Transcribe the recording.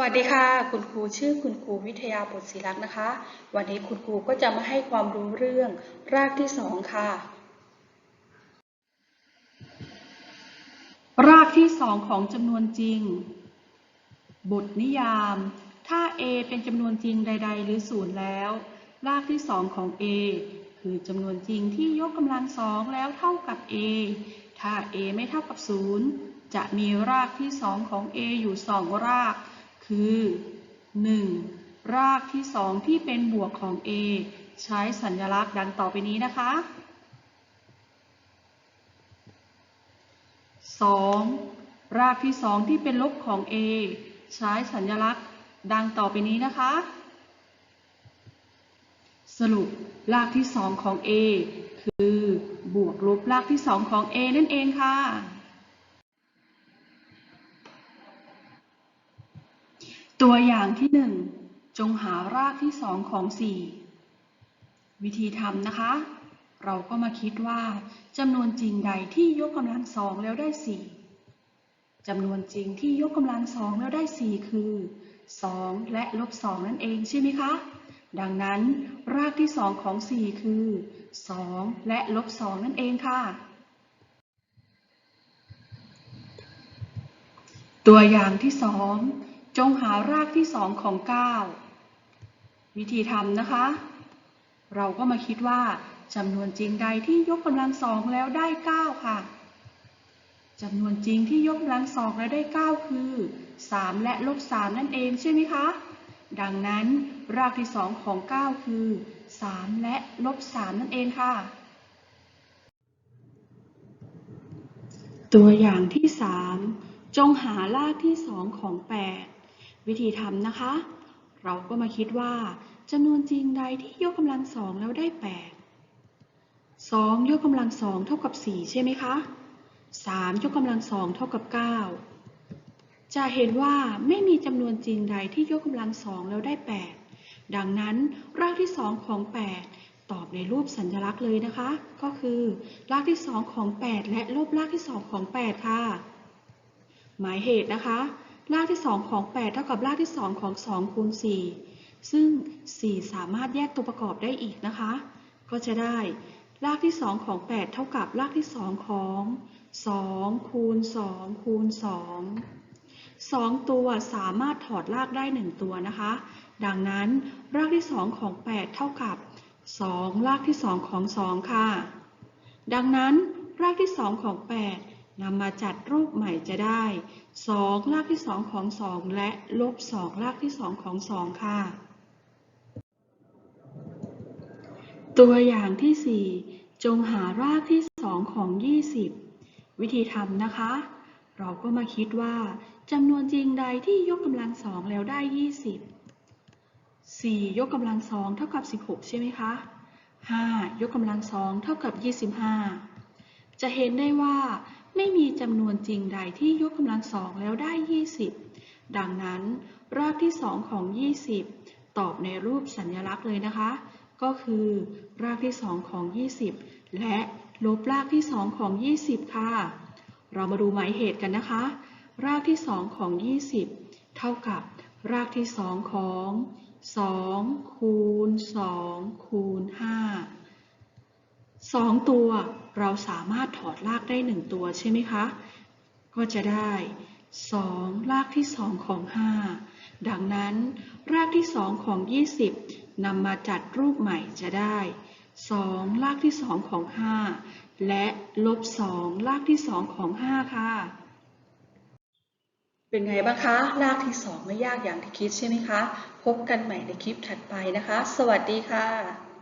วัสดีค่ะ คุณครูชื่อคุณครูวิทยาบุตรศิลักษ์นะคะ วันนี้คุณครูก็จะมาให้ความรู้เรื่องรากที่สองค่ะ รากที่สองของจำนวนจริง บทนิยาม ถ้า a เป็นจำนวนจริงใด ๆ หรือศูนย์แล้ว รากที่สองของ a คือจำนวนจริงที่ยกกำลังสองแล้วเท่ากับ a ถ้า a ไม่เท่ากับศูนย์จะมีรากที่สองของ a อยู่สองราก คือ 1. รากที่สองที่เป็นบวกของ a ใช้สัญลักษณ์ดังต่อไปนี้นะคะ 2. รากที่สองที่เป็นลบของ a ใช้สัญลักษณ์ดังต่อไปนี้นะคะ สรุปรากที่สองของ a คือบวกลบรากที่สองของ a นั่นเองค่ะ ตัวอย่างที่หนึ่งจงหารากที่สองของสี่วิธีทำนะคะ เราก็มาคิดว่าจำนวนจริงใดที่ยกกำลังสองแล้วได้สี่จำนวนจริงที่ยกกำลังสองแล้วได้สี่คือสองและลบสองนั่นเองใช่ไหมคะ ดังนั้น รากที่สองของสี่คือสองและลบสองนั่นเองค่ะตัวอย่างที่สอง จงหารากที่สองของ 9 วิธีทำนะคะ เราก็มาคิดว่าจำนวนจริงใดที่ยกกำลังสองแล้วได้ 9 ค่ะจำนวนจริงที่ยกกำลังสองแล้วได้ 9 คือ 3 และลบ 3 นั่นเองใช่ไหมคะ ดังนั้นรากที่สองของ 9 คือ 3 และลบ 3 นั่นเองค่ะ ตัวอย่างที่ 3 จงหารากที่สองของ 8 วิธีทำนะคะ เราก็มาคิดว่าจำนวนจริงใดที่ยกกำลังสองแล้วได้ 8 2 ยกกำลังสองเท่ากับ 4 ใช่ไหมคะ 3 ยกกำลังสองเท่ากับ 9 จะเห็นว่าไม่มีจำนวนจริงใดที่ยกกำลังสองแล้วได้ 8 ดังนั้นรากที่ 2 ของ 8 ตอบในรูปสัญลักษณ์เลยนะคะ ก็คือ รากที่ 2 ของ 8 และลบรากที่ 2 ของ 8 ค่ะ หมายเหตุนะคะ รากที่ 2 ของ 8 เท่ากับรากที่ 2 ของ 2 คูณ 4 ซึ่ง 4 สามารถแยกตัวประกอบได้อีกนะคะ ก็จะได้ รากที่ 2 ของ 8 เท่ากับรากที่ 2 ของ 2 คูณ 2 คูณ 2 2 ตัวสามารถถอดรากได้ 1 ตัวนะคะ ดังนั้น รากที่ 2 ของ 8 เท่ากับ 2 รากที่ 2 ของ 2 ค่ะ ดังนั้น รากที่ 2 ของ 8 นำมาจัดรูปใหม่จะได้ 2 รากที่ 2 ของ 2 และลบ 2 รากที่ 2 ของ 2 ค่ะ ตัวอย่างที่ 4 จงหารากที่ 2 ของ 20 วิธีทำนะคะ เราก็มาคิดว่าจำนวนจริงใดที่ยกกำลังสองแล้วได้ 20 4 ยกกำลังสองเท่ากับ 16 ใช่ไหมคะ 5 ยกกำลังสองเท่ากับ 25 จะเห็นได้ว่า ไม่มีจำนวนจริงใดที่ยกกำลังสองแล้วได้ 20 ดังนั้น รากที่ 2 ของ 20 ตอบในรูปสัญลักษณ์เลยนะคะ ก็คือ รากที่ 2 ของ 20 และลบรากที่ 2 ของ 20 ค่ะ เรามาดูหมายเหตุกันนะคะ รากที่ 2 ของ 20 เท่ากับ รากที่ 2 ของ 2 คูณ 2 คูณ 5 2ตัวเราสามารถถอดรากได้1ตัวใช่ไหมคะ ก็จะได้2รากที่2ของ5ดังนั้นรากที่2ของ20นำมาจัดรูปใหม่จะได้2รากที่2ของ5และลบ2รากที่2ของ5ค่ะ เป็นไงบ้างคะรากที่2ไม่ยากอย่างที่คิดใช่ไหมคะ พบกันใหม่ในคลิปถัดไปนะคะ สวัสดีค่ะ